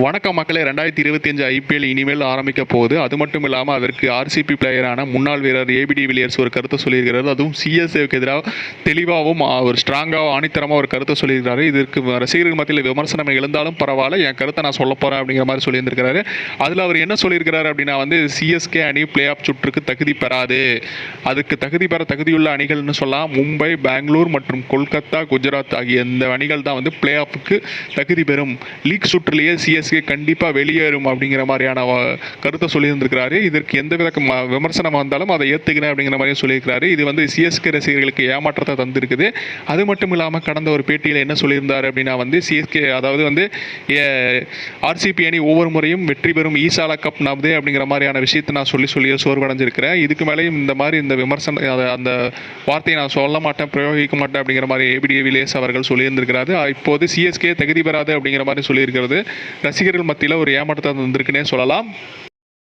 வணக்கம் மக்களே. ரெண்டாயிரத்தி இருபத்தி அஞ்சு ஐபிஎல் இனிமேல் ஆரம்பிக்க போகுது. அது மட்டும் இல்லாமல் அதற்கு ஆர்சிபி பிளேயரான முன்னாள் வீரர் ஏபிடி வில்லியர்ஸ் ஒரு கருத்தை சொல்லியிருக்கிறார். அதுவும் சிஎஸ்ஏவுக்கு எதிராக தெளிவாகவும் ஒரு ஸ்ட்ராங்காக ஆணித்தரமாக ஒரு கருத்தை சொல்லியிருக்கிறாரு. இதற்கு ரசிகர்கள் மத்தியில் விமர்சனம் எழுந்தாலும் பரவாயில்ல என் கருத்தை நான் சொல்ல போகிறேன் அப்படிங்கிற மாதிரி சொல்லியிருந்திருக்கிறாரு. அதில் அவர் என்ன சொல்லியிருக்கிறாரு அப்படின்னா வந்து சிஎஸ்கே அணி பிளே ஆஃப் சுற்றுக்கு தகுதி பெறாது. அதுக்கு தகுதி பெற தகுதியுள்ள அணிகள்னு சொல்லலாம். மும்பை பெங்களூர் மற்றும் கொல்கத்தா குஜராத் ஆகிய இந்த அணிகள் தான் வந்து பிளே ஆஃபுக்கு தகுதி பெறும். லீக் சுற்றிலேயே சிஎஸ்கே கண்டிப்பாக வெளியேறும் அப்படிங்கிற மாதிரியான கருத்தை சொல்லியிருந்திருக்கிறாரு. இதற்கு எந்த வித விமர்சனம் வந்தாலும் அதை ஏற்றுக்கிறேன் அப்படிங்கிற மாதிரியும் சொல்லியிருக்கிறாரு. இது வந்து சிஎஸ்கே ரசிகர்களுக்கு ஏமாற்றத்தை தந்திருக்குது. அது மட்டும் இல்லாமல் கடந்த ஒரு பேட்டியில் என்ன சொல்லியிருந்தார் அப்படின்னா வந்து சிஎஸ்கே அதாவது வந்து ஆர்சிபி அணி ஒவ்வொரு முறையும் வெற்றி பெறும் ஈசாலா கப் நம்பதே அப்படிங்கிற மாதிரியான விஷயத்தை நான் சொல்லி சொல்லி சோர்வடைஞ்சிருக்கிறேன். இதுக்கு மேலேயும் இந்த மாதிரி இந்த விமர்சனம் அந்த வார்த்தையை நான் சொல்ல மாட்டேன் பிரயோகிக்க மாட்டேன் அப்படிங்கிற மாதிரி ஏபிடி விலேஸ் அவர்கள் சொல்லியிருந்திருக்கிறாரு. இப்போது சிஎஸ்கே தகுதி பெறாது அப்படிங்கிற மாதிரி சொல்லியிருக்கிறது. ரசிகர்கள் மத்தியில் ஒரு ஏமாற்றத்தை தந்திருக்குன்னே சொல்லலாம்.